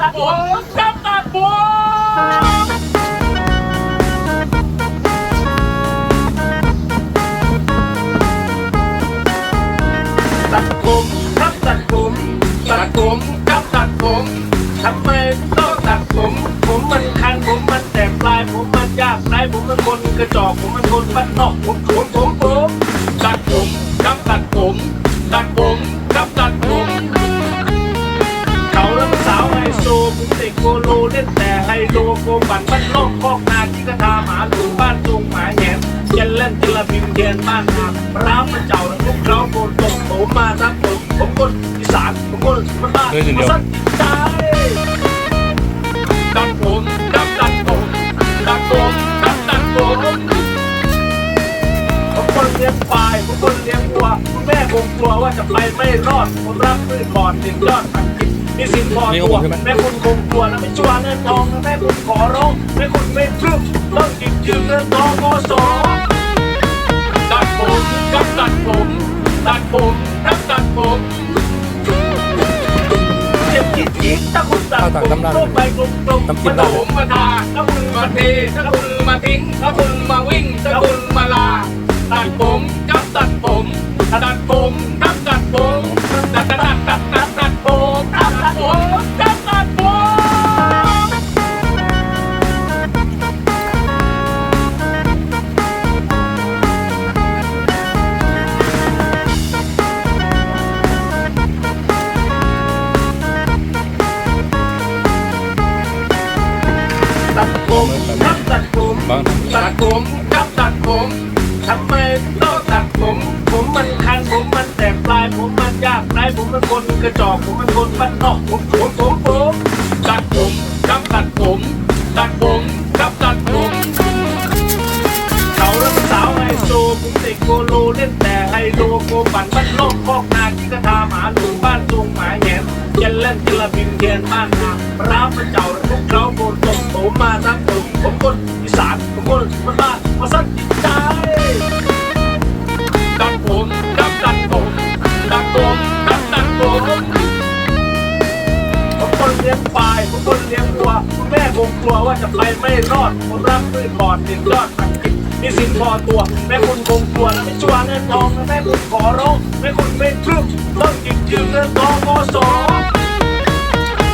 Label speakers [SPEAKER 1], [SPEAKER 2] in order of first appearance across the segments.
[SPEAKER 1] ตัดผมครับตัดผมตัดผมครับตัดผมตัดผมครับตัดผมทำไมต้องตัดผม ผมมันคันผมมันแตกปลายผมมันยากไรผมมันคนกระจอกผมมันคนบ้านนอกผมผมผมผมตัดผมครับตัดผมตัดผม แต่ไฮโลโกบันบ้านนอกคอกนาที่กระทาหมาหลูบ้านตรงหมาแหนเจนเล่นเจลาบินเทียนบ้านนาร้าวมันเจ้าแล้วพวกเขาโกนตกผมมาครับผมผมคนอีสานผมคนมันบ้านมาสั้นใจดัดผมดัดดัดผมดัดผมดัดดัดผมผมคนเลี้ยงควายผมคนเลี้ยงวัวคุณแม่คงกลัวว่าจะไปไม่รอดผมรับมือก่อนถึงยอดสังกิจ มีสินพอตัวแม่คุณคงกลัวนะไม่ชัวร์เงินทองนะแม่คุณขอร้องแม่คุณไม่พรึบต้องจิบยืมเงินทองโมโสตัดผมกับตัดผมตัดผมกับตัดผมเจ็บจิตจิตถ้าคุณตัดผมโลกไปกลมๆมาโถมมาทาถ้าคุณมาเทถ้าคุณมาทิ้งถ้าคุณมาวิ่งถ้าคุณมาลาตัดผมกับตัดผมตัดผมกับตัดผมตัดตัดตัดตัด ตัดตัดผมตัดตัดผมกับตัดผมตัดผากไรผมมันคนกระจอกผมมันคนบ้านนอกผมผมผมผมตัดผมครับตัดผมตัดผมครับตัดผมเขาแล้วมันสาวไฮโซผมเด็กโกโลเล่นแต่ไฮโลโกปั่นบ้านนอกคอกนาที่กระทาหมาหลูบ้านตรงหมาแหนเจนเล่นเจลบินเทียนบ้านนาร้าวมันเจ้าแล้วพวกเขาโกนตกผมมาทั้งผมผมคนอีสานผมคนมันบ้านมาสั้น คุณแม่คงกลัวว่าจะไปไม่รอดผมรับมือก่อนถึงยอดสังกิจมีสินพอตัว แม่คุณคงกลัวนะไม่ชัวร์เงินทองนะแม่คุณขอร้องแม่คุณไม่พรึบต้องจิบยืมเงินทองโมโส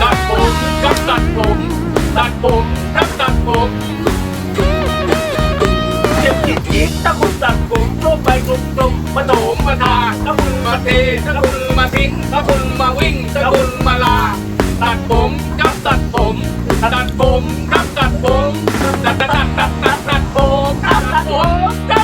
[SPEAKER 1] ตัดผมกับตัดผมตัดผมกับตัดผมเจ็บจิตจิตถ้าคุณตัดผมโลกไปกลมๆมาโถมมาทาถ้าคุณมาเทถ้าคุณมาทิ้งถ้าคุณมาวิ่ง ตัดผมกับตัดผมตัดตัดตัดตัดตัดตัดผมตัดตัดผม